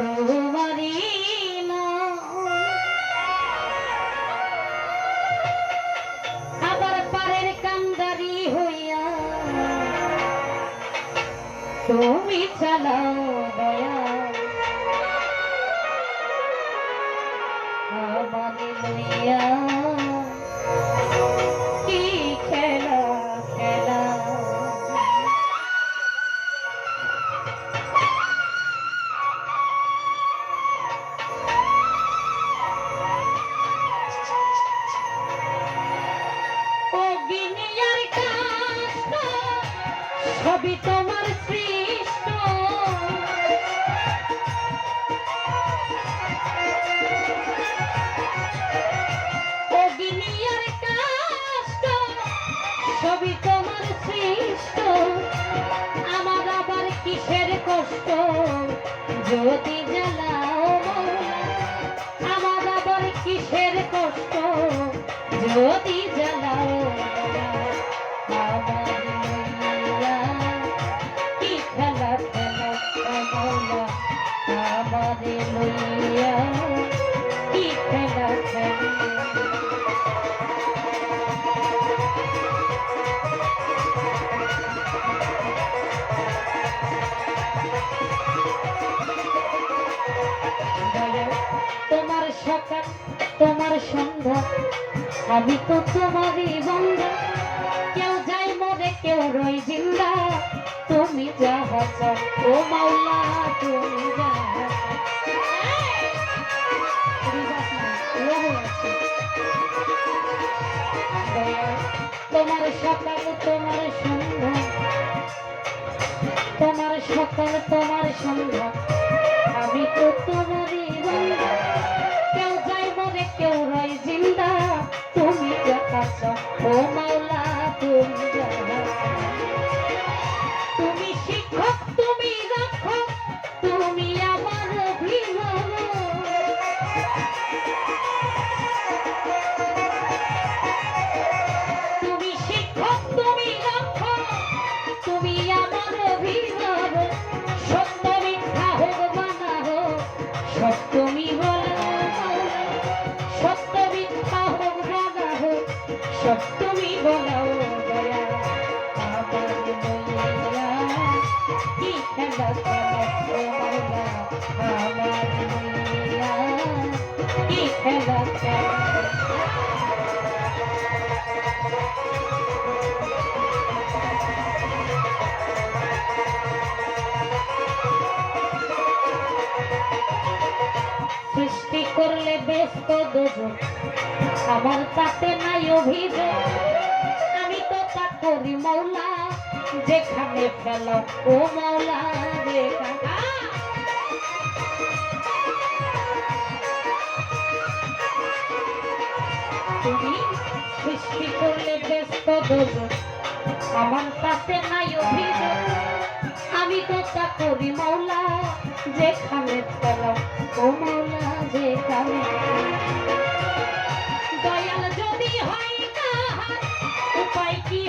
তোমারি আবার পারের কান্দারি হইয়া তুমি চালাও দয়া। বানি লইয়া সবই তোমার সৃষ্ট। ও বিনিয়ার কাষ্ট সবই তোমার সৃষ্ট। আমার আবার কিসের কষ্ট? যদি জ্বালাও আমার আবার কিসের কষ্ট? যদি তোমার সকাল, তোমার সন্ধ্যা। আমি তো তোমারই বন্ধা, কেউ যায় মরে, কেউ রই জিন্দা। তুমি যাহা চাও, ও মাওলা, তুমি তোমার সকাল, তোমার সন্ধ্যা। তোমার সকাল, তোমার সন্ধ্যা। আমি তো তোমারই বান্দা কেউ যাই মরে কেউ রয় জিন্দা। তুমি দেখাচ্ছ ও মাওলা তুমি যাহা সত্যমি বলাও দয়া আমার লইয়া কি খেলা খেলা ও মাওলা আমার সৃষ্টি করলে ব্যস্ত দুজন। আমার তাতে নাই অভিযোগ। আমি তো তা করি মৌলা, যেখানে ফেলো ও মৌলা, যেখানে তুমি সৃষ্টি করলে ব্যস্ত দুজন আমার তাতে নাই অভিযোগ। আমি তো তা করি মৌলা, যেখানে ফেলো ও মৌলা, যেখানে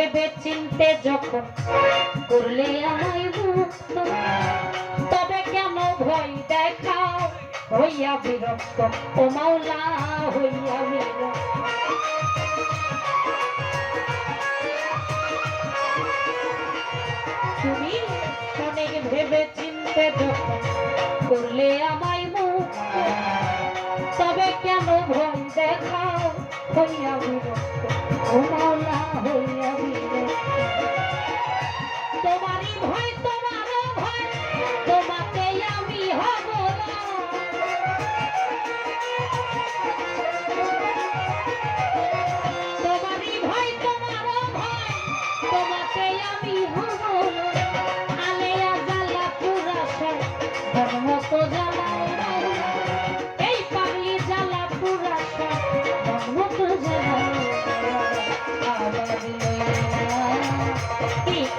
ভেবে চিনতে যখন করলে আমায় মুক্ত। তবে কেন ভয় দেখাও, হইয়া বিরক্ত ও মাওলা, হইয়া বিরক্ত। তুমি অনেক ভেবে চিনতে যখন করলে আমায় মুক্ত। তবে কেন ভয় দেখাও, হইয়া বিরক্ত। তোমারই ভয় তোমারও ভয়।